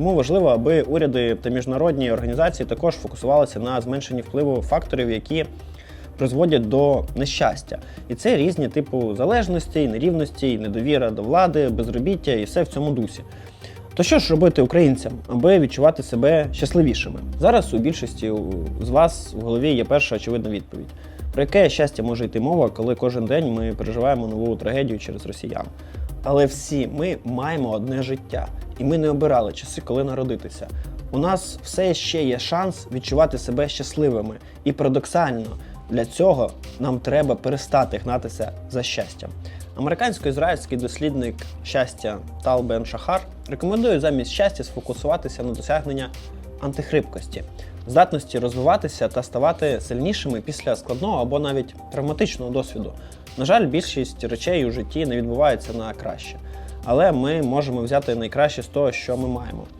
Тому важливо, аби уряди та міжнародні організації також фокусувалися на зменшенні впливу факторів, які призводять до нещастя. І це різні типу залежностей, нерівностей, недовіра до влади, безробіття і все в цьому дусі. То що ж робити українцям, аби відчувати себе щасливішими? Зараз у більшості з вас в голові є перша очевидна відповідь. Про яке щастя може йти мова, коли кожен день ми переживаємо нову трагедію через росіян? Але всі ми маємо одне життя, і ми не обирали часи, коли народитися. У нас все ще є шанс відчувати себе щасливими. І парадоксально, для цього нам треба перестати гнатися за щастям. Американсько-ізраїльський дослідник щастя Тал Бен Шахар рекомендує замість щастя сфокусуватися на досягнення антихрипкості, здатності розвиватися та ставати сильнішими після складного або навіть травматичного досвіду. На жаль, більшість речей у житті не відбувається на краще, але ми можемо взяти найкраще з того, що ми маємо.